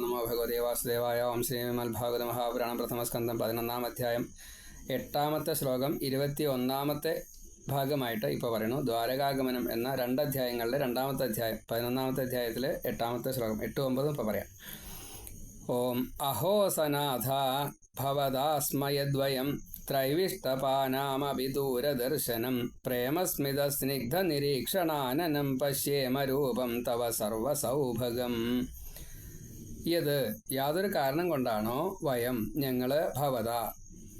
നമോ ഭഗവതേ വാസുദേവായ ഓം ശ്രീമൽ ഭാഗവത മഹാപുരാണം പ്രഥമസ്കന്ധം പതിനൊന്നാം അധ്യായം എട്ടാമത്തെ ശ്ലോകം ഇരുപത്തി ഒന്നാമത്തെ ഭാഗമായിട്ട് ഇപ്പോൾ പറയുന്നു. ദ്വാരകാഗമനം എന്ന രണ്ട് അധ്യായങ്ങളിലെ രണ്ടാമത്തെ അധ്യായം പതിനൊന്നാമത്തെ അധ്യായത്തിലെ എട്ടാമത്തെ ശ്ലോകം എട്ട് ഒമ്പതും ഇപ്പോൾ പറയാം. ഓം അഹോസനാഥ ഭവദാസ്മയദ്വയം ത്രൈവിഷ്ടപാനാമപി ദൂരദർശനം പ്രേമസ്മിത സ്നിഗ്ധ നിരീക്ഷണാനനം രൂപം തവ സർവസൗഭഗം. യത് യാതൊരു കാരണം കൊണ്ടാണോ വയം ഞങ്ങൾ ഭവത.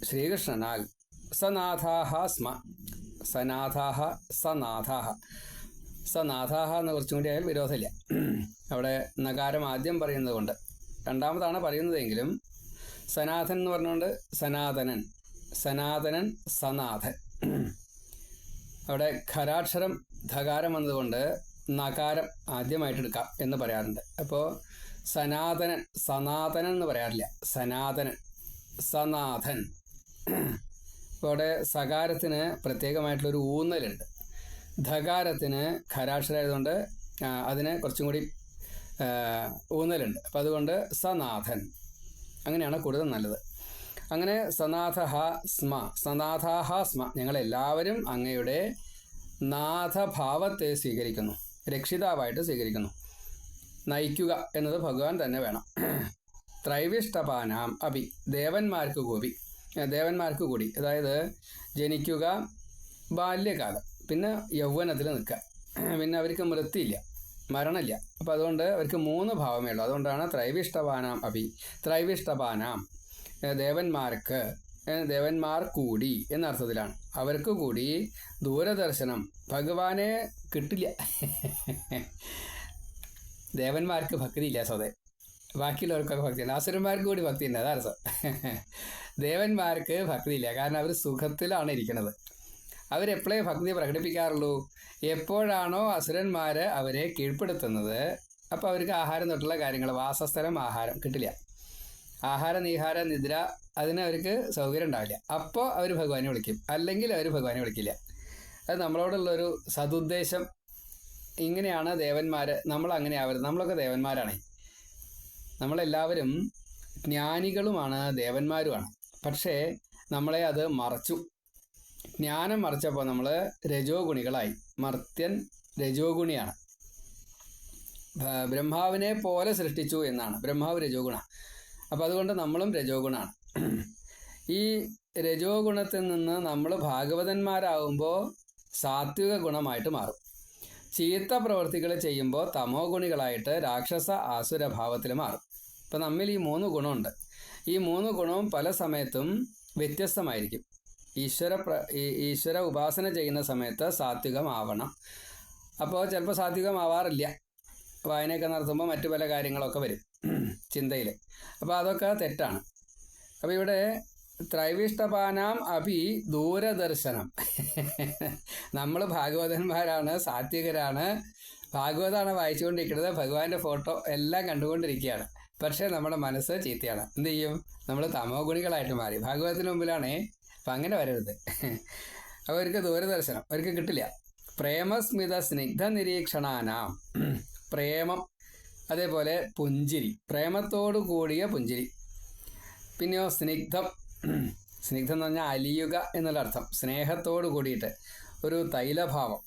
ശ്രീകൃഷ്ണനാൽ സനാഥാഹ സ്മ. സനാഥാഹ സനാഥാഹ. സനാഥാഹ എന്ന് കുറച്ചും കൂടി ആയാൽ വിരോധമില്ല. അവിടെ നകാരം ആദ്യം പറയുന്നത് കൊണ്ട് രണ്ടാമതാണ് പറയുന്നതെങ്കിലും സനാഥൻ എന്ന് പറഞ്ഞുകൊണ്ട് സനാതനൻ. സനാതനൻ സനാഥൻ. അവിടെ ഖരാക്ഷരം ധകാരം വന്നതുകൊണ്ട് നകാരം ആദ്യമായിട്ട് എടുക്കാം എന്ന് പറയാറുണ്ട്. അപ്പോൾ സനാതനൻ സനാതനൻ എന്ന് പറയാറില്ല. സനാതനൻ സനാഥൻ. ഇവിടെ സകാരത്തിന് പ്രത്യേകമായിട്ടുള്ളൊരു ഊന്നലുണ്ട്. ധകാരത്തിന് ഖരാക്ഷരായതുകൊണ്ട് അതിന് കുറച്ചും കൂടി ഊന്നലുണ്ട്. അപ്പം അതുകൊണ്ട് സനാഥൻ. അങ്ങനെയാണ് കൂടുതൽ നല്ലത്. അങ്ങനെ സനാഥ സ്മ സനാഥാഹ സ്മ. ഞങ്ങളെല്ലാവരും അങ്ങയുടെ നാഥഭാവത്തെ സ്വീകരിക്കുന്നു. രക്ഷിതാവായിട്ട് സ്വീകരിക്കുന്നു. നയിക്കുക എന്നത് ഭഗവാൻ തന്നെ വേണം. ത്രൈവിഷ്ടപാനാം അഭി ദേവന്മാർക്ക് കൂടി ദേവന്മാർക്ക് കൂടി അതായത് ജനിക്കുക ബാല്യകാലം പിന്നെ യൗവനത്തിൽ നിൽക്കുക. പിന്നെ അവർക്ക് മൃത്തിയില്ല മരണമില്ല. അപ്പോൾ അതുകൊണ്ട് അവർക്ക് മൂന്ന് ഭാവമേ ഉള്ളൂ. അതുകൊണ്ടാണ് ത്രൈവിഷ്ടപാനാം അഭി ത്രൈവിഷ്ടപാനാം ദേവന്മാർക്ക് ദേവന്മാർ കൂടി എന്ന അർത്ഥത്തിലാണ്. അവർക്ക് കൂടി ദൂരദർശനം ഭഗവാനെ കിട്ടില്ല. ദേവന്മാർക്ക് ഭക്തിയില്ല സോദേ. ബാക്കിയുള്ളവർക്കൊക്കെ ഭക്തിയുണ്ട് അസുരന്മാർക്ക് കൂടി ഭക്തിയുണ്ട് അതാണ് രസം ദേവന്മാർക്ക് ഭക്തിയില്ല കാരണം അവർ സുഖത്തിലാണ് ഇരിക്കുന്നത്. അവരെപ്പോഴേ ഭക്തി പ്രകടിപ്പിക്കാറുള്ളൂ? എപ്പോഴാണോ അസുരന്മാർ അവരെ കീഴ്പ്പെടുത്തുന്നത് അപ്പോൾ അവർക്ക് ആഹാരം തൊട്ടുള്ള കാര്യങ്ങൾ വാസസ്ഥലം ആഹാരം കിട്ടില്ല. ആഹാര നീഹാര നിദ്ര അതിന് അവർക്ക് സൗകര്യം ഉണ്ടാവില്ല. അപ്പോൾ അവർ ഭഗവാനെ വിളിക്കും. അല്ലെങ്കിൽ അവർ ഭഗവാനെ വിളിക്കില്ല. അത് നമ്മളോടുള്ളൊരു സതുദ്ദേശം ഇങ്ങനെയാണ് ദേവന്മാർ നമ്മൾ അങ്ങനെ ആവരുത്. നമ്മളൊക്കെ ദേവന്മാരാണ്. നമ്മളെല്ലാവരും ജ്ഞാനികളുമാണ് ദേവന്മാരുമാണ്. പക്ഷേ നമ്മളെ അത് മറച്ചു. ജ്ഞാനം മറിച്ചപ്പോൾ നമ്മൾ രജോ ഗുണികളായി മർത്യൻ രജോ ഗുണിയാണ് ബ്രഹ്മാവിനെ പോലെ സൃഷ്ടിച്ചു എന്നാണ്. ബ്രഹ്മാവ് രജോ ഗുണ അപ്പം അതുകൊണ്ട് നമ്മളും രജോ ഗുണാണ് ഈ രജോ ഗുണത്തിൽ നിന്ന് നമ്മൾ ഭാഗവതന്മാരാകുമ്പോൾ സാത്വിക ഗുണമായിട്ട് മാറും. ചീത്ത പ്രവൃത്തികൾ ചെയ്യുമ്പോൾ തമോ ഗുണികളായിട്ട് രാക്ഷസ ആസുര ഭാവത്തിൽ മാറും. ഇപ്പം നമ്മിൽ ഈ മൂന്ന് ഗുണമുണ്ട്. ഈ മൂന്ന് ഗുണവും പല സമയത്തും വ്യത്യസ്തമായിരിക്കും. ഈശ്വര പ്ര ഈശ്വര ഉപാസന ചെയ്യുന്ന സമയത്ത് സാത്വികമാവണം. അപ്പോൾ ചിലപ്പോൾ സാത്വികമാവാറില്ല. വായനയൊക്കെ നടത്തുമ്പോൾ മറ്റു പല കാര്യങ്ങളൊക്കെ വരും. ചിന്തയിൽ അപ്പോൾ അതൊക്കെ തെറ്റാണ്. അപ്പോൾ ഇവിടെ ത്രൈവിഷ്ടപാനാം അഭി ദൂരദർശനം. നമ്മൾ ഭാഗവതന്മാരാണ് സാത്വികരാണ്. ഭാഗവതമാണ് വായിച്ചുകൊണ്ടിരിക്കുന്നത് ഭഗവാന്റെ ഫോട്ടോ എല്ലാം കണ്ടുകൊണ്ടിരിക്കുകയാണ്. പക്ഷേ നമ്മുടെ മനസ്സ് ചീത്തയാണ്. എന്ത് ചെയ്യും? നമ്മൾ തമോ ഗുണികളായിട്ട് മാറി. ഭാഗവതത്തിന് മുമ്പിലാണേ അപ്പം അങ്ങനെ വരരുത്. അപ്പോൾ അവർക്ക് ദൂരദർശനം അവർക്ക് കിട്ടില്ല. പ്രേമസ്മിത സ്നിഗ്ധ നിരീക്ഷണാനാം. പ്രേമം അതേപോലെ പുഞ്ചിരി. പ്രേമത്തോടു കൂടിയ പുഞ്ചിരി. പിന്നെയോ സ്നിഗ്ധം. സ്നിഗ്ധം എന്ന് പറഞ്ഞാൽ അലിയുക എന്നുള്ള അർത്ഥം സ്നേഹത്തോട് കൂടിയിട്ട് ഒരു തൈലഭാവം.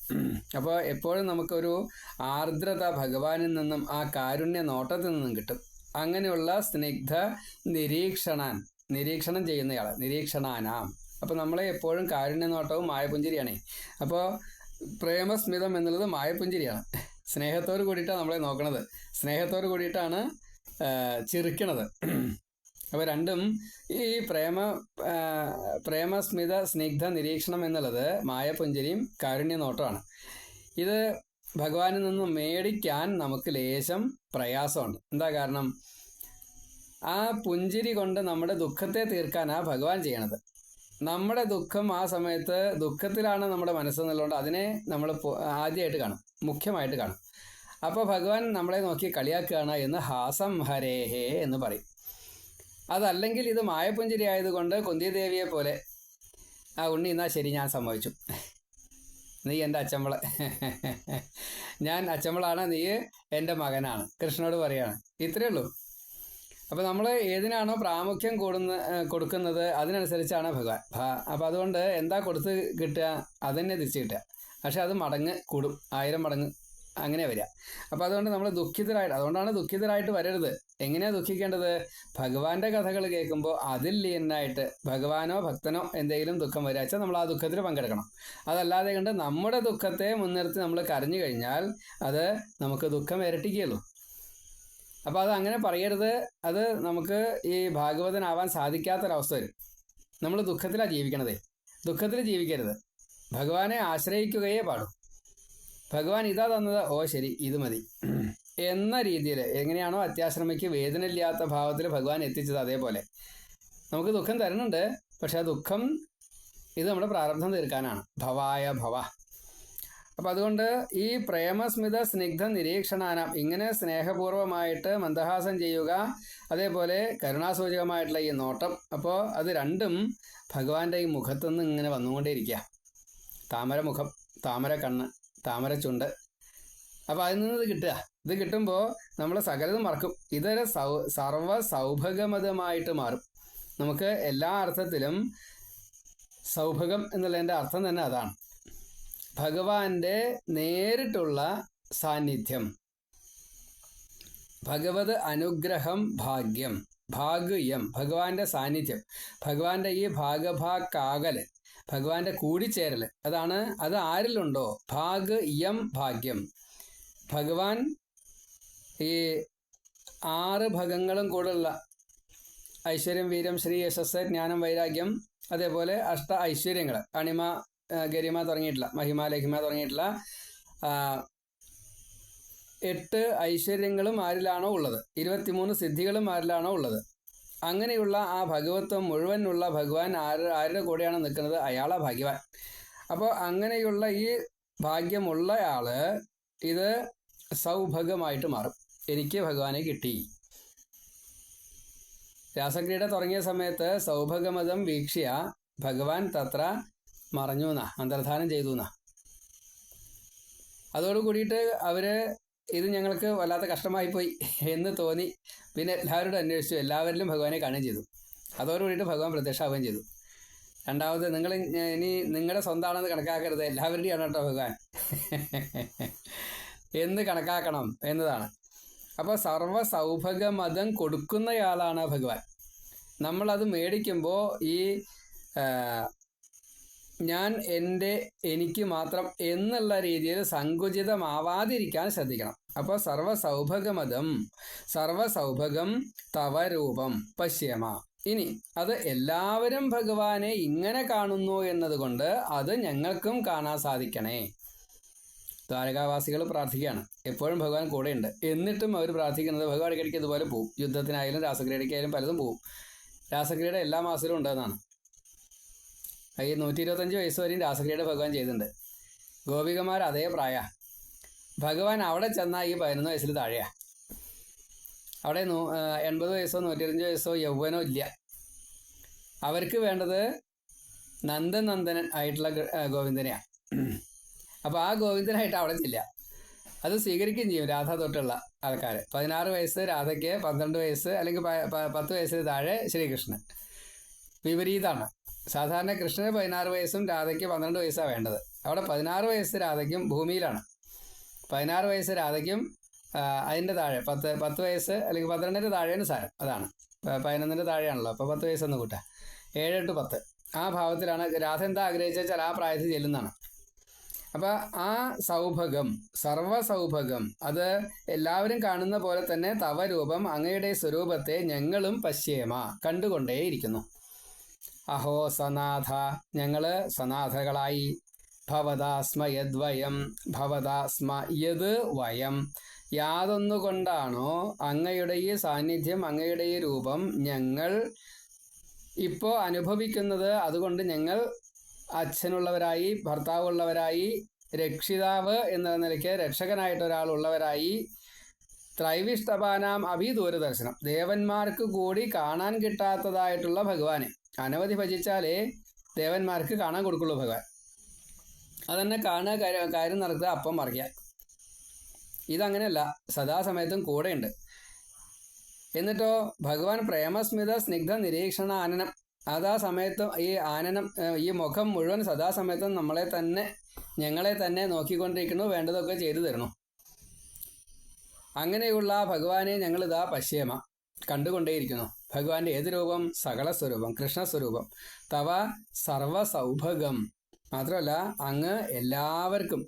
അപ്പോൾ എപ്പോഴും നമുക്കൊരു ആർദ്രത ഭഗവാനിൽ നിന്നും ആ കാരുണ്യ നോട്ടത്തിൽ നിന്നും കിട്ടും. അങ്ങനെയുള്ള സ്നിഗ്ധ നിരീക്ഷണാൻ നിരീക്ഷണം ചെയ്യുന്നയാൾ നിരീക്ഷണാനാം. അപ്പോൾ നമ്മളെ എപ്പോഴും കാരുണ്യ നോട്ടവും മായപുഞ്ചിരിയാണേ. അപ്പോൾ പ്രേമസ്മിതം എന്നുള്ളത് മായപുഞ്ചിരിയാണ്. സ്നേഹത്തോട് കൂടിയിട്ടാണ് നമ്മളെ നോക്കണത്. സ്നേഹത്തോട് കൂടിയിട്ടാണ് ചിരിക്കണത് അപ്പോൾ രണ്ടും ഈ പ്രേമ പ്രേമസ്മിത സ്നിഗ്ധ നിരീക്ഷണം എന്നുള്ളത് മായപുഞ്ചരിയും കാരുണ്യ നോട്ടമാണ് ഇത് ഭഗവാനിൽ നിന്ന് മേടിക്കാൻ നമുക്ക് ലേശം പ്രയാസമുണ്ട്. എന്താ കാരണം? ആ പുഞ്ചിരി കൊണ്ട് നമ്മുടെ ദുഃഖത്തെ തീർക്കാനാ ഭഗവാൻ ചെയ്യണത്. നമ്മുടെ ദുഃഖം ആ സമയത്ത് ദുഃഖത്തിലാണ് നമ്മുടെ മനസ്സ് മനസ്സെന്നുള്ളതുകൊണ്ട് അതിനെ നമ്മൾ ആദ്യമായിട്ട് കാണും. മുഖ്യമായിട്ട് കാണും. അപ്പോൾ ഭഗവാൻ നമ്മളെ നോക്കി കളിയാക്കുകയാണ് എന്ന് ഹാസം ഹരേഹേ എന്ന് പറയും. അതല്ലെങ്കിൽ ഇത് മായപ്പുഞ്ചിരി ആയതുകൊണ്ട് കുന്തിദേവിയെ പോലെ. ആ ഉണ്ണി എന്നാ ശരി ഞാൻ സമ്മതിച്ചു. നീ എന്റെ അച്ചമ്പള ഞാൻ അച്ചമ്മളാണ് നീ എന്റെ മകനാണ്. കൃഷ്ണനോട് പറയാണ്. ഇത്രയേ ഉള്ളൂ. അപ്പോൾ നമ്മൾ ഏതിനാണോ പ്രാമുഖ്യം കൂടുന്ന കൊടുക്കുന്നത് അതിനനുസരിച്ചാണ് ഭഗവാൻ അപ്പോൾ അതുകൊണ്ട് എന്താ കൊടുത്ത് കിട്ടുക? അതന്നെ തിരിച്ച് കിട്ടുക. പക്ഷെ അത് മടങ്ങ് കൂടും. ആയിരം മടങ്ങ് അങ്ങനെ വരിക. അപ്പോൾ അതുകൊണ്ട് നമ്മൾ ദുഃഖിതരായിട്ട് അതുകൊണ്ടാണ് ദുഃഖിതരായിട്ട് വരരുത്. എങ്ങനെയാണ് ദുഃഖിക്കേണ്ടത്? ഭഗവാന്റെ കഥകൾ കേൾക്കുമ്പോൾ അതിൽ ലീനായിട്ട് ഭഗവാനോ ഭക്തനോ എന്തെങ്കിലും ദുഃഖം വരിക. വെച്ചാൽ നമ്മൾ ആ ദുഃഖത്തിൽ പങ്കെടുക്കണം. അതല്ലാതെ കണ്ട് നമ്മുടെ ദുഃഖത്തെ മുൻനിർത്തി നമ്മൾ കരഞ്ഞു കഴിഞ്ഞാൽ അത് നമുക്ക് ദുഃഖം ഇരട്ടിക്കുകയുള്ളൂ. അപ്പോൾ അത് അങ്ങനെ പറയരുത്. അത് നമുക്ക് ഈ ഭാഗവതനാവാൻ സാധിക്കാത്തൊരവസ്ഥ വരും. നമ്മൾ ദുഃഖത്തിലാണ് ജീവിക്കണതേ. ദുഃഖത്തിൽ ജീവിക്കരുത്. ഭഗവാനെ ആശ്രയിക്കുകയേ പാടും ഭഗവാൻ ഇതാ തന്നത്. ഓ ശരി ഇത് മതി. എന്ന രീതിയിൽ എങ്ങനെയാണോ അത്യാശ്രമയ്ക്ക് വേദനയില്ലാത്ത ഭാവത്തിൽ ഭഗവാൻ എത്തിച്ചത് അതേപോലെ. നമുക്ക് ദുഃഖം തരുന്നുണ്ട് പക്ഷെ ആ ദുഃഖം ഇത് നമ്മുടെ പ്രാരബ്ധം തീർക്കാനാണ്. ഭവായ ഭവ. അപ്പം അതുകൊണ്ട് ഈ പ്രേമസ്മിത സ്നിഗ്ധ നിരീക്ഷണാനം ഇങ്ങനെ സ്നേഹപൂർവമായിട്ട് മന്ദഹാസം ചെയ്യുക അതേപോലെ കരുണാസൂചകമായിട്ടുള്ള ഈ നോട്ടം അപ്പോൾ അത് രണ്ടും ഭഗവാന്റെ ഈ മുഖത്തുനിന്ന് ഇങ്ങനെ വന്നുകൊണ്ടേയിരിക്കുക. താമര മുഖം താമര കണ്ണ് താമര ചുണ്ട് അപ്പോൾ അതിൽ നിന്ന് ഇത് കിട്ടുക. ഇത് കിട്ടുമ്പോൾ നമ്മൾ സകലതും മറക്കും. ഇതൊരു സൗ സർവ സൗഭഗമതമായിട്ട് മാറും. നമുക്ക് എല്ലാ അർത്ഥത്തിലും സൗഭഗം എന്നുള്ളതിന്റെ അർത്ഥം തന്നെ അതാണ്. ഭഗവാന്റെ നേരിട്ടുള്ള സാന്നിധ്യം. ഭഗവത് അനുഗ്രഹം ഭാഗ്യം. ഭാഗ്യം. ഭഗവാന്റെ സാന്നിധ്യം. ഭഗവാന്റെ ഈ ഭാഗഭാക്കാകൽ ഭഗവാന്റെ കൂടിച്ചേരൽ അതാണ് അത് ആരിലുണ്ടോ? ഭാഗ് യം ഭാഗ്യം. ഭഗവാൻ ഈ ആറ് ഭഗങ്ങളും കൂടുള്ള ഐശ്വര്യം വീരം ശ്രീ യശസ് ജ്ഞാനം വൈരാഗ്യം അതേപോലെ അഷ്ട ഐശ്വര്യങ്ങൾ അണിമ ഗരിമ തുടങ്ങിയിട്ടുള്ള മഹിമ ലഹിമ തുടങ്ങിയിട്ടുള്ള എട്ട് ഐശ്വര്യങ്ങളും ആരിലാണോ ഉള്ളത്? ഇരുപത്തിമൂന്ന് സിദ്ധികളും ആരിലാണോ ഉള്ളത്? അങ്ങനെയുള്ള ആ ഭഗവത്വം മുഴുവനുള്ള ഭഗവാൻ ആര് ആരുടെ കൂടെയാണ് നിൽക്കുന്നത്? അയാളാ ഭാഗ്യവാൻ. അപ്പോൾ അങ്ങനെയുള്ള ഈ ഭാഗ്യമുള്ള ആൾ ഇത് സൗഭഗമായിട്ട് മാറും. എനിക്ക് ഭഗവാനെ കിട്ടി. രാസക്രീഡ തുടങ്ങിയ സമയത്ത് സൗഭഗമതം വീക്ഷ്യ ഭഗവാൻ തത്ര മറഞ്ഞു എന്നാ അന്തർധാനം ചെയ്തു എന്നാ അതോട് കൂടിയിട്ട് അവർ ഇത് ഞങ്ങൾക്ക് വല്ലാത്ത കഷ്ടമായി പോയി എന്ന് തോന്നി. പിന്നെ എല്ലാവരോടും അന്വേഷിച്ചു എല്ലാവരിലും ഭഗവാനെ കാണുകയും ചെയ്തു. അതോടുകൂടിയിട്ട് ഭഗവാൻ പ്രത്യക്ഷമാവുകയും ചെയ്തു. രണ്ടാമത് നിങ്ങൾ ഇനി നിങ്ങളുടെ സ്വന്തമാണെന്ന് കണക്കാക്കരുത്. എല്ലാവരുടെയാണ് കേട്ടോ ഭഗവാൻ. എന്ന് കണക്കാക്കണം എന്നതാണ്. അപ്പോൾ സർവ സൗഭഗമതം കൊടുക്കുന്നയാളാണ് ഭഗവാൻ. നമ്മളത് മേടിക്കുമ്പോൾ ഈ ഞാൻ എന്റെ എനിക്ക് മാത്രം എന്നുള്ള രീതിയിൽ സങ്കുചിതമാവാതിരിക്കാൻ ശ്രദ്ധിക്കണം. അപ്പോൾ സർവസൗഭഗമതം സർവസൗഭഗം സർവ സൗഭഗം തവ രൂപം പശ്യമ. ഇനി അത് എല്ലാവരും ഭഗവാനെ ഇങ്ങനെ കാണുന്നു എന്നതുകൊണ്ട് അത് ഞങ്ങൾക്കും കാണാൻ സാധിക്കണേ. ദ്വാരകാവാസികൾ പ്രാർത്ഥിക്കുകയാണ്. എപ്പോഴും ഭഗവാൻ കൂടെയുണ്ട്. എന്നിട്ടും അവർ പ്രാർത്ഥിക്കുന്നത് ഭഗവാൻ ഇടയ്ക്കിടയ്ക്ക് ഇതുപോലെ പോവും. യുദ്ധത്തിനായാലും രാസക്രീഡയ്ക്കായാലും പലതും പോവും. രാസക്രീഡ എല്ലാ മാസത്തിലും ഉണ്ടെന്നാണ്. ഈ നൂറ്റി ഇരുപത്തഞ്ച് വയസ്സ് വരെയും രാസക്രിയയുടെ ഭഗവാൻ ചെയ്തിട്ടുണ്ട്. ഗോപികമാർ അതേ പ്രായ. ഭഗവാൻ അവിടെ ചെന്നാൽ ഈ പതിനൊന്ന് വയസ്സിൽ താഴെയാ. അവിടെ നൂ- എൺപത് വയസ്സോ നൂറ്റിയിരുപത്തഞ്ച് വയസ്സോ യൗവനോ ഇല്ല. അവർക്ക് വേണ്ടത് നന്ദനന്ദനൻ ആയിട്ടുള്ള ഗോവിന്ദനെയാണ് അപ്പോൾ ആ ഗോവിന്ദനായിട്ട് അവിടെ ചെല്ലുക. അത് സ്വീകരിക്കുകയും ചെയ്യും രാധ തൊട്ടുള്ള ആൾക്കാർ പതിനാറ് വയസ്സ് രാധയ്ക്ക് പന്ത്രണ്ട് വയസ്സ് അല്ലെങ്കിൽ പത്ത് വയസ്സിന് താഴെ ശ്രീകൃഷ്ണൻ. വിപരീതമാണ് സാധാരണ കൃഷ്ണന് പതിനാറ് വയസ്സും രാധയ്ക്ക് പന്ത്രണ്ട് വയസ്സാണ് വേണ്ടത്. അവിടെ പതിനാറ് വയസ്സ് രാധയ്ക്കും ഭൂമിയിലാണ്. പതിനാറ് വയസ്സ് രാധയ്ക്കും അതിന്റെ താഴെ പത്ത് പത്ത് വയസ്സ് അല്ലെങ്കിൽ പന്ത്രണ്ടിന്റെ താഴെയാണ് സാരം. അതാണ്. പതിനൊന്നിന്റെ താഴെയാണല്ലോ. അപ്പോൾ പത്ത് വയസ്സൊന്ന് കൂട്ടാം. ഏഴ് ടു പത്ത്. ആ ഭാവത്തിലാണ് രാധ എന്താ ആഗ്രഹിച്ചാൽ ആ പ്രായത്തിൽ ചെല്ലുന്നതാണ്. അപ്പോൾ ആ സൗഭഗം സർവസൗഭഗം അത് എല്ലാവരും കാണുന്ന പോലെ തന്നെ തവരൂപം അങ്ങയുടെ സ്വരൂപത്തെ ഞങ്ങളും പശ്യേമ കണ്ടുകൊണ്ടേയിരിക്കുന്നു. അഹോ സനാഥ ഞങ്ങൾ സനാഥകളായി. ഭവതാസ്മ യദ്വയം ഭവതാസ്മ യത് വയം. യാതൊന്നുകൊണ്ടാണോ അങ്ങയുടെ ഈ സാന്നിധ്യം അങ്ങയുടെ ഈ രൂപം ഞങ്ങൾ ഇപ്പോൾ അനുഭവിക്കുന്നത്? അതുകൊണ്ട് ഞങ്ങൾ അച്ഛനുള്ളവരായി ഭർത്താവുള്ളവരായി രക്ഷിതാവ് എന്ന നിലയ്ക്ക് രക്ഷകനായിട്ട് ഒരാളുള്ളവരായി ത്രൈവിഷ്ടപാനാം അഭി ദൂരദർശനം ദേവന്മാർക്ക് കൂടി കാണാൻ കിട്ടാത്തതായിട്ടുള്ള ഭഗവാനെ. അനവധി ഭജിച്ചാലേ ദേവന്മാർക്ക് കാണാൻ കൊടുക്കുള്ളൂ ഭഗവാൻ. അതന്നെ കാണുക കാര്യം നടക്കുക അപ്പം മറിക്കുക. ഇതങ്ങനെയല്ല സദാസമയത്തും കൂടെയുണ്ട്. എന്നിട്ടോ ഭഗവാൻ പ്രേമസ്മിത സ്നിഗ്ധ നിരീക്ഷണ ആനനം. അതാ സമയത്തും ഈ ആനനം ഈ മുഖം മുഴുവൻ സദാസമയത്തും നമ്മളെ തന്നെ ഞങ്ങളെ തന്നെ നോക്കിക്കൊണ്ടിരിക്കുന്നു വേണ്ടതൊക്കെ ചെയ്തു തരണം അങ്ങനെയുള്ള ഭഗവാനെ ഞങ്ങളിതാ പശ്യേമ. കണ്ടുകൊണ്ടേയിരിക്കുന്നു. ഭഗവാന്റെ ഏത് രൂപം? സകല സ്വരൂപം കൃഷ്ണസ്വരൂപം. തവ സർവസൗഭഗം. മാത്രമല്ല അങ്ങ് എല്ലാവർക്കും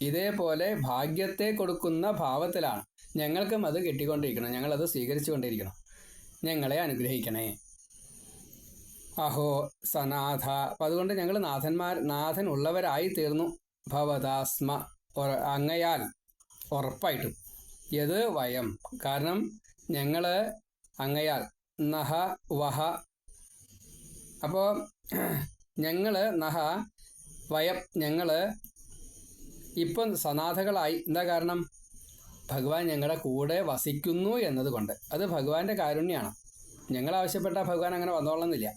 ഇതേപോലെ ഭാഗ്യത്തെ കൊടുക്കുന്ന ഭാവത്തിലാണ് ഞങ്ങൾക്കും അത് കിട്ടിക്കൊണ്ടിരിക്കണം ഞങ്ങളത് സ്വീകരിച്ചു കൊണ്ടിരിക്കണം ഞങ്ങളെ അനുഗ്രഹിക്കണേ. അഹോ സനാഥ. അപ്പം അതുകൊണ്ട് ഞങ്ങൾ നാഥന്മാർ നാഥൻ ഉള്ളവരായി തീർന്നു. ഭവതാസ്മ അങ്ങയാൽ ഉറപ്പായിട്ടും. യത് വയം. കാരണം ഞങ്ങൾ അങ്ങയാൽ നഹ വഹ. അപ്പോൾ ഞങ്ങൾ നഹ വയം ഞങ്ങൾ ഇപ്പം സനാഥകളായി എന്താ കാരണം? ഭഗവാൻ ഞങ്ങളുടെ കൂടെ വസിക്കുന്നു എന്നതുകൊണ്ട്. അത് ഭഗവാന്റെ കാരുണ്യമാണ് ഞങ്ങൾ ആവശ്യപ്പെട്ട ഭഗവാൻ അങ്ങനെ വന്നോളന്നില്ല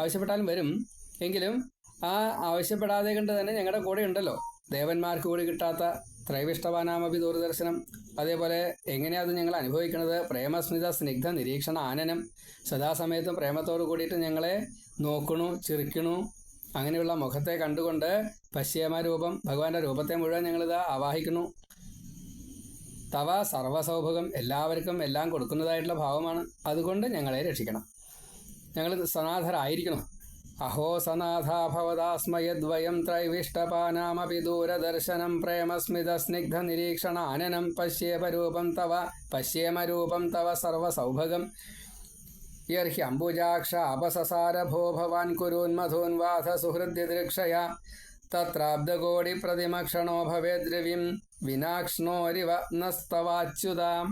ആവശ്യപ്പെട്ടാലും വരും. എങ്കിലും ആ ആവശ്യപ്പെടാതെ കണ്ട് തന്നെ ഞങ്ങളുടെ കൂടെ ഉണ്ടല്ലോ. ദേവന്മാർക്ക് കൂടി കിട്ടാത്ത ത്രൈവിഷ്ടവാനാമപി ദൂരദർശനം അതേപോലെ എങ്ങനെയാണ് ഞങ്ങൾ അനുഭവിക്കുന്നത് പ്രേമസ്മിത സ്നിഗ്ധ നിരീക്ഷണ ആനനം. സദാസമയത്തും പ്രേമത്തോട് കൂടിയിട്ട് ഞങ്ങളെ നോക്കണു ചിരിക്കണു. അങ്ങനെയുള്ള മുഖത്തെ കണ്ടുകൊണ്ട് പശ്യേമ രൂപം ഭഗവാന്റെ രൂപത്തെ മുഴുവൻ ഞങ്ങളിത് ആവാഹിക്കുന്നു. തവ സർവസൗഭകം എല്ലാവർക്കും എല്ലാം കൊടുക്കുന്നതായിട്ടുള്ള ഭാവമാണ്. അതുകൊണ്ട് ഞങ്ങളെ രക്ഷിക്കണം. ഞങ്ങൾ സനാഥരായിരിക്കണം പ്രേമസ്മിത സ്നിഗ്ധ നിരീക്ഷണ ആനനം പശ്യേപരൂപം തവ പശ്യേമരൂപം തവ സർവസൗഭഗം. യർഹി അംബുജാക്ഷ അപസസാരഭോ ഭവാൻ കുരൂന്മധൂൻവാഥ സുഹൃദ്യദൃക്ഷയ തത്രാബ്ദകോടി പ്രതിമക്ഷണോ ഭവേദ്രവിം വിനാക്ഷ്ണോരിവ നസ്തവാച്യുതാം.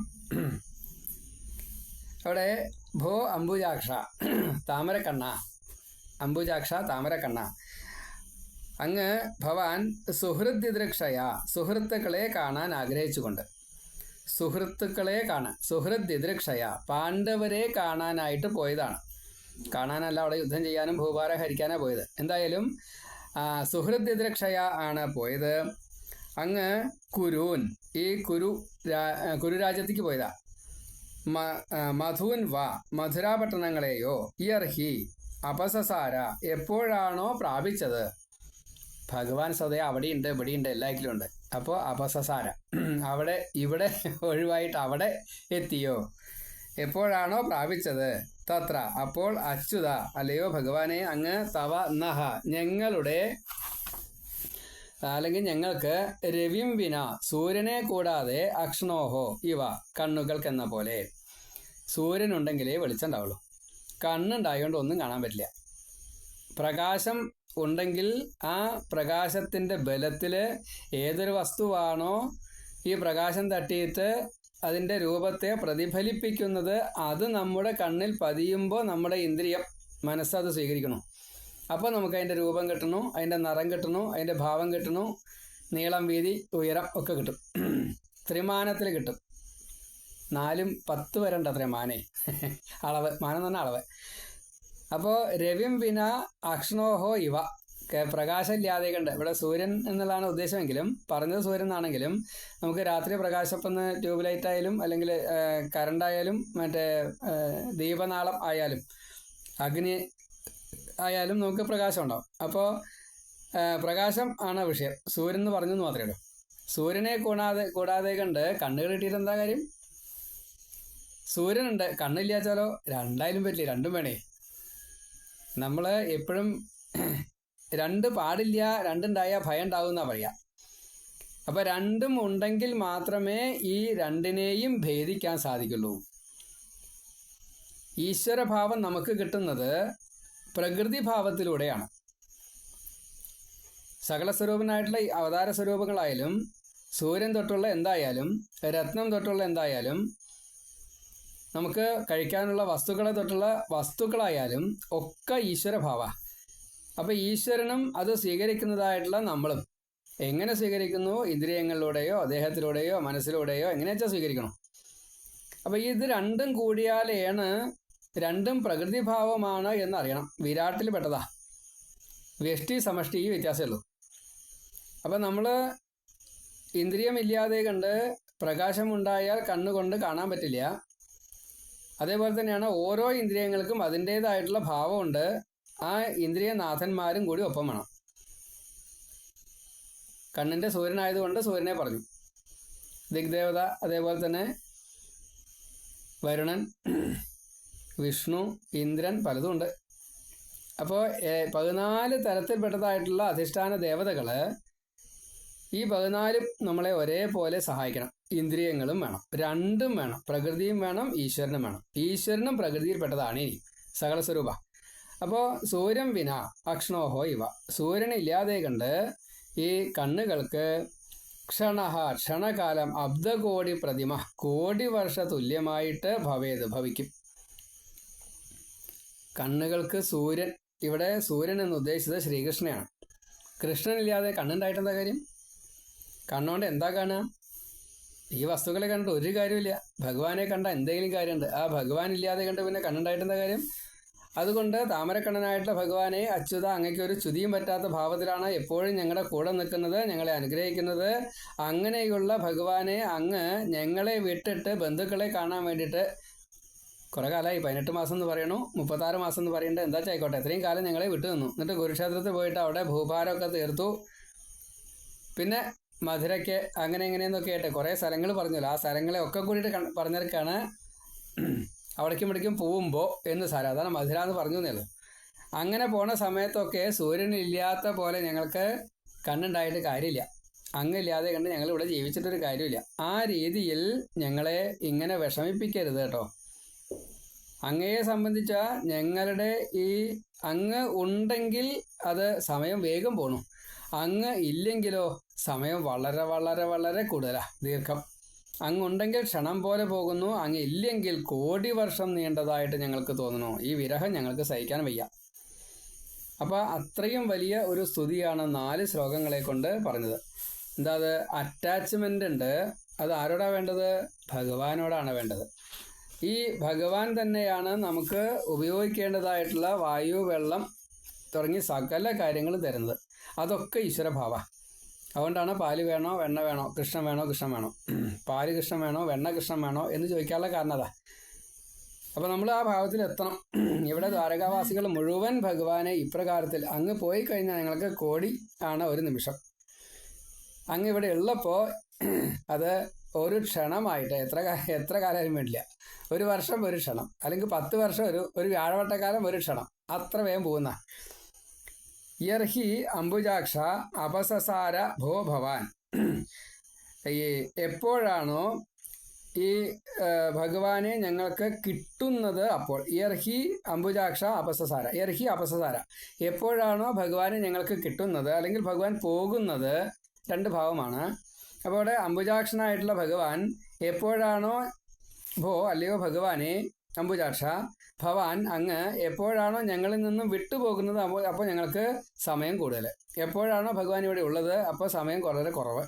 അവിടെ ഭോ അംബുജാക്ഷ താമരക്കണ്ണ അംബുജാക്ഷ താമരക്കണ്ണ. അങ്ങ് ഭവാൻ സുഹൃദ്ദിദൃക്ഷയ സുഹൃത്തുക്കളെ കാണാൻ ആഗ്രഹിച്ചുകൊണ്ട്. സുഹൃത്തുക്കളെ കാണാൻ സുഹൃദ്ദിദൃക്ഷയ പാണ്ഡവരെ കാണാനായിട്ട് പോയതാണ്. കാണാനല്ല അവിടെ യുദ്ധം ചെയ്യാനും ഭൂഭാര ഹരിക്കാനാണ് പോയത്. എന്തായാലും സുഹൃദ്ദിദൃക്ഷയ ആണ് പോയത്. അങ്ങ് കുരൂൻ ഈ കുരു കുരുരാജ്യത്തേക്ക് പോയതാ. മധുൻ വ മധുരാപട്ടണങ്ങളെയോ ഇയർഹി അപസസാര എപ്പോഴാണോ പ്രാപിച്ചത്? ഭഗവാൻ സദയ അവിടെയുണ്ട് ഇവിടെയുണ്ട് എല്ലാറ്റിലും ഉണ്ട് അപ്പോൾ അപസസാര. അവിടെ ഇവിടെ ഒഴിവായിട്ട് അവിടെ എത്തിയോ? എപ്പോഴാണോ പ്രാപിച്ചത്? തത്ര. അപ്പോൾ അച്യുത അല്ലയോ ഭഗവാനെ അങ്ങ് തവ നഹ. ഞങ്ങളുടെ അല്ലെങ്കിൽ ഞങ്ങൾക്ക് രവിം വിന സൂര്യനെ കൂടാതെ അക്ഷണോഹോ ഇവ കണ്ണുകൾക്കെന്ന പോലെ. സൂര്യനുണ്ടെങ്കിലേ വെളിച്ചം ഉണ്ടാവുള്ളൂ. കണ്ണുണ്ടായതുകൊണ്ട് ഒന്നും കാണാൻ പറ്റില്ല. പ്രകാശം ഉണ്ടെങ്കിൽ ആ പ്രകാശത്തിന്റെ ബലത്തിൽ ഏതൊരു വസ്തുവാണോ ഈ പ്രകാശം തട്ടിയിട്ട് അതിന്റെ രൂപത്തെ പ്രതിഫലിപ്പിക്കുന്നത് അത് നമ്മുടെ കണ്ണിൽ പതിയുമ്പോൾ നമ്മുടെ ഇന്ദ്രിയം മനസ്സത് സ്വീകരിക്കണം. അപ്പോൾ നമുക്ക് അതിന്റെ രൂപം കിട്ടണു അതിന്റെ നിറം കിട്ടണു അതിന്റെ ഭാവം കിട്ടണു നീളം വീതി ഉയരം ഒക്കെ കിട്ടും. ത്രിമാനത്തിൽ കിട്ടും. നാലും പത്ത് വരെ ഉണ്ട് അത്രയും മാനേ. അളവ് മാനം തന്നെ അളവ്. അപ്പോൾ രവിം വിന അക്ഷണോഹോ ഇവ. പ്രകാശം പ്രകാശമില്ലാതെ കണ്ട്. ഇവിടെ സൂര്യൻ എന്നുള്ളതാണ് ഉദ്ദേശമെങ്കിലും പറഞ്ഞത് സൂര്യൻ എന്നാണെങ്കിലും നമുക്ക് രാത്രി പ്രകാശപ്പെന്ന് ട്യൂബ് ലൈറ്റ് ആയാലും അല്ലെങ്കിൽ കറണ്ട് മറ്റേ ദീപനാളം ആയാലും അഗ്നി ആയാലും നമുക്ക് പ്രകാശം ഉണ്ടാവും. അപ്പോൾ പ്രകാശം ആണ് വിഷയം. സൂര്യൻ എന്ന് പറഞ്ഞെന്ന് മാത്രമേ ഉള്ളൂ. സൂര്യനെ കൂടാതെ കൂടാതെ കണ്ട് കണ്ണുകൾ കിട്ടിയിട്ട് എന്താ കാര്യം? സൂര്യനുണ്ട് കണ്ണില്ലാച്ചാലോ രണ്ടായാലും പറ്റില്ല രണ്ടും വേണേ. നമ്മൾ എപ്പോഴും രണ്ട് പാടില്ല രണ്ടുണ്ടായാൽ ഭയം ഉണ്ടാവും എന്നാ പറയാ. അപ്പൊ രണ്ടും ഉണ്ടെങ്കിൽ മാത്രമേ ഈ രണ്ടിനെയും ഭേദിക്കാൻ സാധിക്കുള്ളൂ. ഈശ്വരഭാവം നമുക്ക് കിട്ടുന്നത് പ്രകൃതി ഭാവത്തിലൂടെയാണ് സകല സ്വരൂപനായിട്ടുള്ള അവതാര സ്വരൂപങ്ങളായാലും സൂര്യൻ തൊട്ടുള്ള എന്തായാലും രത്നം തൊട്ടുള്ള എന്തായാലും നമുക്ക് കഴിക്കാനുള്ള വസ്തുക്കളെ തൊട്ടുള്ള വസ്തുക്കളായാലും ഒക്കെ ഈശ്വരഭാവ. അപ്പോൾ ഈശ്വരനും അത് സ്വീകരിക്കുന്നതായിട്ടുള്ള നമ്മളും. എങ്ങനെ സ്വീകരിക്കുന്നു? ഇന്ദ്രിയങ്ങളിലൂടെയോ ദേഹത്തിലൂടെയോ മനസ്സിലൂടെയോ എങ്ങനെയാച്ചാൽ സ്വീകരിക്കണം? അപ്പോൾ ഇത് രണ്ടും കൂടിയാലാണ് രണ്ടും പ്രകൃതിഭാവമാണ് എന്നറിയണം. വിരാട്ടിൽ പെട്ടതാ. വ്യഷ്ടി സമഷ്ടി ഈ വ്യത്യാസമുള്ളൂ. അപ്പം നമ്മൾ ഇന്ദ്രിയമില്ലാതെ കണ്ട് പ്രകാശമുണ്ടായാൽ കണ്ണുകൊണ്ട് കാണാൻ പറ്റില്ല. അതേപോലെ തന്നെയാണ് ഓരോ ഇന്ദ്രിയങ്ങൾക്കും അതിന്റേതായിട്ടുള്ള ഭാവമുണ്ട്. ആ ഇന്ദ്രിയനാഥന്മാരും കൂടി ഒപ്പം വേണം. കണ്ണിന്റെ സൂര്യനായതുകൊണ്ട് സൂര്യനെ പറഞ്ഞു. ദിഗ്ദേവത അതേപോലെ തന്നെ വരുണൻ വിഷ്ണു ഇന്ദ്രൻ പലതും ഉണ്ട്. അപ്പോൾ പതിനാല് തരത്തിൽപ്പെട്ടതായിട്ടുള്ള അധിഷ്ഠാന ദേവതകൾ ഈ പതിനാലും നമ്മളെ ഒരേപോലെ സഹായിക്കണം. ഇന്ദ്രിയങ്ങളും വേണം. രണ്ടും വേണം. പ്രകൃതിയും വേണം ഈശ്വരനും വേണം. ഈശ്വരനും പ്രകൃതിയിൽപ്പെട്ടതാണ് ഇനി. സകല സ്വരൂപ അപ്പോൾ സൂര്യൻ വിന അക്ഷണോഹോ ഇവ. സൂര്യനില്ലാതെ കണ്ട് ഈ കണ്ണുകൾക്ക് ക്ഷണ ക്ഷണകാലം അബ്ദകോടി പ്രതിമ കോടി വർഷ തുല്യമായിട്ട് ഭവേത് ഭവിക്കും. കണ്ണുകൾക്ക് സൂര്യൻ. ഇവിടെ സൂര്യൻ എന്ന് ഉദ്ദേശിച്ചത് ശ്രീകൃഷ്ണനാണ് കൃഷ്ണനില്ലാതെ കണ്ണുണ്ടായിട്ടെന്താ കാര്യം? കണ്ണുകൊണ്ട് എന്താ കാണുക? ഈ വസ്തുക്കളെ കണ്ടിട്ട് ഒരു കാര്യമില്ല ഭഗവാനെ കണ്ട എന്തെങ്കിലും കാര്യമുണ്ട്. ആ ഭഗവാൻ ഇല്ലാതെ കണ്ട് പിന്നെ കണ്ണുണ്ടായിട്ടെന്താ കാര്യം? അതുകൊണ്ട് താമരക്കണ്ണനായിട്ടുള്ള ഭഗവാനെ അച്യുത അങ്ങയ്ക്ക് ഒരു ചുതിയും പറ്റാത്ത ഭാവത്തിലാണ് എപ്പോഴും ഞങ്ങളുടെ കൂടെ നിൽക്കുന്നത് ഞങ്ങളെ അനുഗ്രഹിക്കുന്നത്. അങ്ങനെയുള്ള ഭഗവാനെ അങ്ങ് ഞങ്ങളെ വിട്ടിട്ട് ബന്ധുക്കളെ കാണാൻ വേണ്ടിയിട്ട് കുറെ കാലമായി പതിനെട്ട് മാസം എന്ന് പറയണു. മുപ്പത്താറ് മാസം എന്ന് പറയേണ്ടത് എന്താ ആയിക്കോട്ടെ. എത്രയും കാലം ഞങ്ങളെ വിട്ടു നിന്നു എന്നിട്ട് കുരുക്ഷേത്രത്തിൽ പോയിട്ട് അവിടെ ഭൂഭാരമൊക്കെ തീർത്തു. പിന്നെ മധുരയ്ക്ക് അങ്ങനെ എങ്ങനെയെന്നൊക്കെ ആയിട്ട് കുറേ സ്ഥലങ്ങൾ പറഞ്ഞല്ലോ. ആ സ്ഥലങ്ങളെ ഒക്കെ കൂടിയിട്ട് പറഞ്ഞിരിക്കാണ് അവിടേക്കും ഇവിടേക്കും പോകുമ്പോൾ എന്ന് സാരം അതാണ് മധുര എന്ന് പറഞ്ഞു എന്നുള്ളത്. അങ്ങനെ പോണ സമയത്തൊക്കെ സൂര്യനില്ലാത്ത പോലെ ഞങ്ങൾക്ക് കണ്ണുണ്ടായിട്ട് കാര്യമില്ല. അങ്ങില്ലാതെ കണ്ട് ഞങ്ങൾ ഇവിടെ ജീവിച്ചിട്ടൊരു കാര്യമില്ല. ആ രീതിയിൽ ഞങ്ങളെ ഇങ്ങനെ വിഷമിപ്പിക്കരുത് കേട്ടോ. അങ്ങയെ സംബന്ധിച്ച ഞങ്ങളുടെ ഈ അങ്ങ് ഉണ്ടെങ്കിൽ അത് സമയം വേഗം പോണു. അങ്ങ് ഇല്ലെങ്കിലോ സമയം വളരെ വളരെ വളരെ കൂടുതലാണ് ദീർഘം. അങ്ങുണ്ടെങ്കിൽ ക്ഷണം പോലെ പോകുന്നു. അങ്ങ് ഇല്ലെങ്കിൽ കോടി വർഷം നീണ്ടതായിട്ട് ഞങ്ങൾക്ക് തോന്നുന്നു. ഈ വിരഹം ഞങ്ങൾക്ക് സഹിക്കാൻ വയ്യ. അപ്പോൾ അത്രയും വലിയ ഒരു സ്തുതിയാണ് നാല് ശ്ലോകങ്ങളെ കൊണ്ട് പറഞ്ഞത്. എന്താ അത്? അറ്റാച്ച്മെന്റ് ഉണ്ട്. അത് ആരോടാ വേണ്ടത്? ഭഗവാനോടാണ് വേണ്ടത്. ഈ ഭഗവാൻ തന്നെയാണ് നമുക്ക് ഉപയോഗിക്കേണ്ടതായിട്ടുള്ള വായു വെള്ളം തുടങ്ങി സകല കാര്യങ്ങളും തരുന്നത്. അതൊക്കെ ഈശ്വരഭാവ. അതുകൊണ്ടാണ് പാൽ വേണോ വെണ്ണ വേണോ കൃഷ്ണൻ വേണോ കൃഷ്ണൻ വേണോ? പാൽ കൃഷ്ണൻ വേണോ വെണ്ണ കൃഷ്ണൻ വേണോ എന്ന് ചോദിക്കാനുള്ള കാരണം അതാ. അപ്പോൾ നമ്മൾ ആ ഭാവത്തിൽ എത്തണം. ഇവിടെ ദ്വാരകാവാസികൾ മുഴുവൻ ഭഗവാനെ ഇപ്രകാരത്തിൽ അങ്ങ് പോയി കഴിഞ്ഞാൽ ഞങ്ങൾക്ക് കോടി ആണ് ഒരു നിമിഷം. അങ്ങ് ഇവിടെ ഉള്ളപ്പോൾ അത് ഒരു ക്ഷണമായിട്ട് എത്ര എത്ര കാലം വേണ്ടില്ല. ഒരു വർഷം ഒരു ക്ഷണം. അല്ലെങ്കിൽ പത്ത് വർഷം ഒരു ഒരു വ്യാഴവട്ടക്കാലം ഒരു ക്ഷണം. അത്ര വേഗം പോകുന്ന യർഹി അംബുജാക്ഷ അപസസാര ഭോ ഭവാൻ. ഈ എപ്പോഴാണോ ഈ ഭഗവാനെ ഞങ്ങൾക്ക് കിട്ടുന്നത് അപ്പോൾ ഇയർഹി അംബുജാക്ഷ അപസസാര ഇയർഹി അപസസാര. എപ്പോഴാണോ ഭഗവാനെ ഞങ്ങൾക്ക് കിട്ടുന്നത് അല്ലെങ്കിൽ ഭഗവാൻ പോകുന്നത് രണ്ട് ഭാവമാണ്. അപ്പോൾ അവിടെ അംബുജാക്ഷനായിട്ടുള്ള ഭഗവാൻ എപ്പോഴാണോ ഭോ അല്ലയോ ഭഗവാനെ അംബുജാക്ഷ ഭവാൻ അങ്ങ് എപ്പോഴാണോ ഞങ്ങളിൽ നിന്നും വിട്ടുപോകുന്നത് അപ്പോൾ ഞങ്ങൾക്ക് സമയം കൂടുതൽ എപ്പോഴാണോ ഭഗവാൻ ഇവിടെ ഉള്ളത് അപ്പോൾ സമയം വളരെ കുറവ്.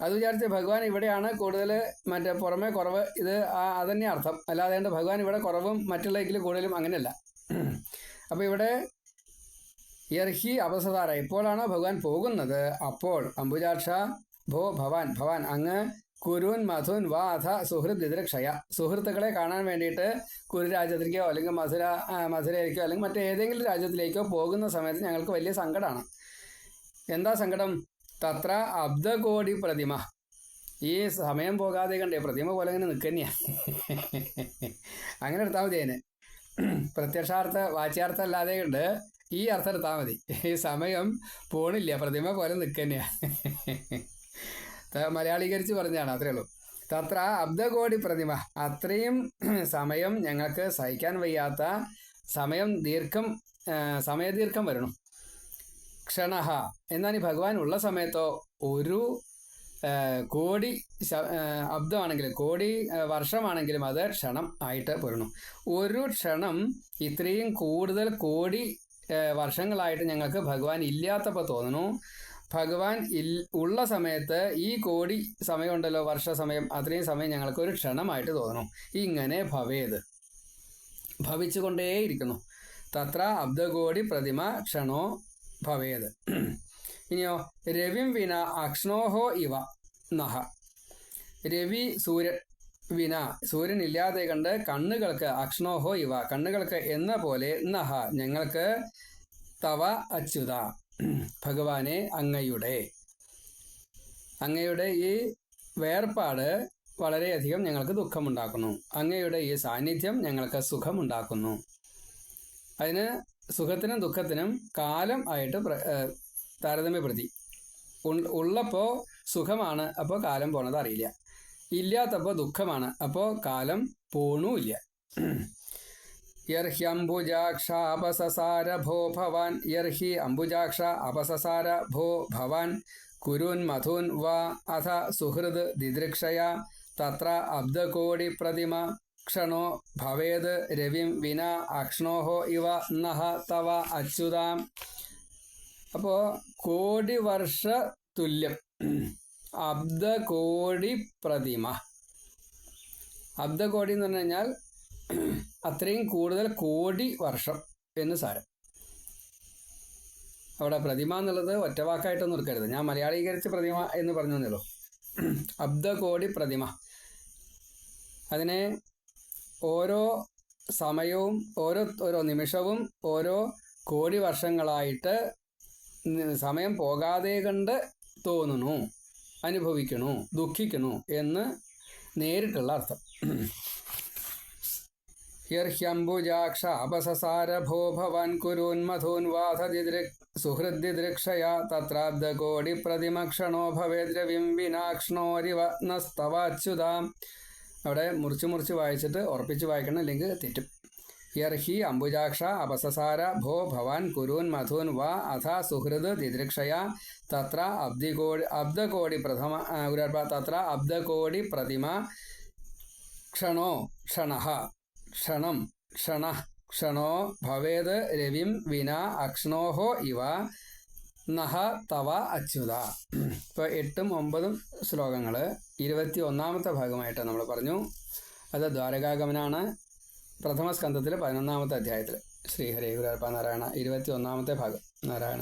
അത് വിചാരിച്ച് ഭഗവാൻ ഇവിടെയാണ് കൂടുതൽ മറ്റേ പുറമേ കുറവ്. ഇത് അതന്നെ അർത്ഥം. അല്ലാതെ ഭഗവാൻ ഇവിടെ കുറവും മറ്റുള്ളതിൽ കൂടുതലും അങ്ങനെയല്ല. അപ്പോൾ ഇവിടെ യർഹി അവസതാര എപ്പോഴാണോ ഭഗവാൻ പോകുന്നത് അപ്പോൾ അംബുജാക്ഷ ഭോ ഭവാൻ ഭവാൻ അങ്ങ് കുരുൻ മധുൻ വാ അഥ സുഹൃത് ഇതിരക്ഷയ. സുഹൃത്തുക്കളെ കാണാൻ വേണ്ടിയിട്ട് കുരു രാജ്യത്തിലേക്കോ അല്ലെങ്കിൽ മധുര മധുരയിലേക്കോ അല്ലെങ്കിൽ മറ്റേതെങ്കിലും രാജ്യത്തിലേക്കോ പോകുന്ന സമയത്ത് ഞങ്ങൾക്ക് വലിയ സങ്കടമാണ് എന്താ സങ്കടം? തത്ര അബ്ദകോടി പ്രതിമ. ഈ സമയം പോകാതെ കണ്ടേ പ്രതിമ പോലെ ഇങ്ങനെ നിൽക്കന്നെയാ. അങ്ങനെ എടുത്താൽ മതി അതിന്. പ്രത്യക്ഷാർത്ഥ വാച്യാർത്ഥം അല്ലാതെ ഉണ്ട് ഈ അർത്ഥം എടുത്താൽ മതി. ഈ സമയം പോണില്ല പ്രതിമ പോലെ നിൽക്കന്നെയാ. മലയാളീകരിച്ച് പറഞ്ഞതാണ് അത്രേ ഉള്ളൂ. തത്ര അബ്ദകോടി പ്രതിമ അത്രയും സമയം ഞങ്ങൾക്ക് സഹിക്കാൻ വയ്യാത്ത സമയം ദീർഘം സമയദീർഘം വരണം. ക്ഷണഹ. എന്നാൽ ഈ ഭഗവാൻ ഉള്ള സമയത്തോ ഒരു കോടി അബ്ദമാണെങ്കിലും കോടി വർഷമാണെങ്കിലും അത് ക്ഷണം ആയിട്ട് പോരണം ഒരു ക്ഷണം ഇത്രയും കൂടുതൽ കോടി വർഷങ്ങളായിട്ട് ഞങ്ങൾക്ക് ഭഗവാൻ ഇല്ലാത്തപ്പോൾ തോന്നുന്നു. ഭഗവാൻ ഉള്ള സമയത്ത് ഈ കോടി സമയമുണ്ടല്ലോ വർഷ സമയം അത്രയും സമയം ഞങ്ങൾക്ക് ഒരു ക്ഷണമായിട്ട് തോന്നുന്നു. ഇങ്ങനെ ഭവേത്. ഭവിച്ചുകൊണ്ടേയിരിക്കുന്നു. തത്ര അബ്ദകോടി പ്രതിമ ക്ഷണോ ഭവേത്. ഇനിയോ രവിം വിന അക്ഷ്ണോഹോ ഇവ നഹ. രവി സൂര്യൻ വിന സൂര്യൻ ഇല്ലാതെ കണ്ട് കണ്ണുകൾക്ക് അക്ഷ്ണോഹോ ഇവ കണ്ണുകൾക്ക് എന്ന പോലെ നഹ ഞങ്ങൾക്ക് തവ അച്യുത. ഭഗവാനെ അങ്ങയുടെ. അങ്ങയുടെ ഈ വേർപാട് വളരെയധികം ഞങ്ങൾക്ക് ദുഃഖമുണ്ടാക്കുന്നു. അങ്ങയുടെ ഈ സാന്നിധ്യം ഞങ്ങൾക്ക് സുഖമുണ്ടാക്കുന്നു. അതിന് സുഖത്തിനും ദുഃഖത്തിനും കാലം ആയിട്ട് താരതമ്യപ്പെടുത്തി. ഉള്ളപ്പോൾ സുഖമാണ് അപ്പോൾ കാലം പോണത് അറിയില്ല ഇല്ലാത്തപ്പോൾ ദുഃഖമാണ് അപ്പോൾ കാലം പോണുമില്ല. യർഹ്യംബുജാക്ഷ അപസസാര ഭോ ഭവാൻ. യർഹി അംബുജാക്ഷ അപസസാര ഭോ ഭവാൻ. കുരുൻ മധുൻ വാ അഥ സുഹൃദ് ദിദൃക്ഷയ. തത്ര അബ്ദകോടി പ്രതിമ. ക്ഷണോ ഭവേത് രവിം വിന അക്ഷണോഹോ ഇവ നഹ തവ അച്യുതാം. അപ്പോൾ കോടി വർഷ തുല്യം. അബ്ദകോടി പ്രതിമ. അബ്ദകോടി എന്ന് പറഞ്ഞു കഴിഞ്ഞാൽ അത്രയും കൂടുതൽ കോടി വർഷം എന്ന് സാരം. അവിടെ പ്രതിമ എന്നുള്ളത് ഒറ്റവാക്കായിട്ടൊന്നും എടുക്കരുത്. ഞാൻ മലയാളീകരിച്ച പ്രതിമ എന്ന് പറഞ്ഞു തന്നല്ലോ അബ്ദകോടി പ്രതിമ. അതിനെ ഓരോ സമയവും ഓരോ ഓരോ നിമിഷവും ഓരോ കോടി വർഷങ്ങളായിട്ട് സമയം പോകാതെ കണ്ട് തോന്നുന്നു അനുഭവിക്കണു ദുഃഖിക്കണു എന്ന് നേരിട്ടുള്ള അർത്ഥം. യർഹ്യംബുജാക്ഷ അപസസാര ഭോ ഭവാൻ കുരൂന്മധൂൻ വാധദിദൃക് സുഹൃദ്ദിദൃക്ഷയ തത്രാബ്ദകോടി പ്രതിമക്ഷണോ ഭവേദ്രവിം വിനാക്ഷ്ണോരിവ നസ്തവാച്യുതാം അവിടെ മുറിച്ച് മുറിച്ച് വായിച്ചിട്ട് ഉറപ്പിച്ച് വായിക്കണം അല്ലെങ്കിൽ തെറ്റും. യർഹി അംബുജാക്ഷ അപസസാര ഭോ ഭവാൻ കുരൂൻ മധൂൻ വാ അഥ സുഹൃദ് ദിദൃക്ഷയ തത്ര അബ്ദികോടി അബ്ദകോടി പ്രഥമ തത്ര അബ്ദകോടി പ്രതിമ ക്ഷണോ ക്ഷണ ക്ഷണം ക്ഷണ ക്ഷണോ ഭവേത് രവിം വിന അക്ഷ്ണോഹോ ഇവ നഹ തവ അച്യുത. ഇപ്പോൾ എട്ടും ഒമ്പതും ശ്ലോകങ്ങൾ ഇരുപത്തി ഒന്നാമത്തെ ഭാഗമായിട്ട് നമ്മൾ പറഞ്ഞു. അത് ദ്വാരകാഗമനാണ്. പ്രഥമ സ്കന്ധത്തിൽ പതിനൊന്നാമത്തെ അധ്യായത്തിൽ ശ്രീഹരേ ഗുരുപ്പ നാരായണ ഇരുപത്തി ഒന്നാമത്തെ ഭാഗം. നാരായണ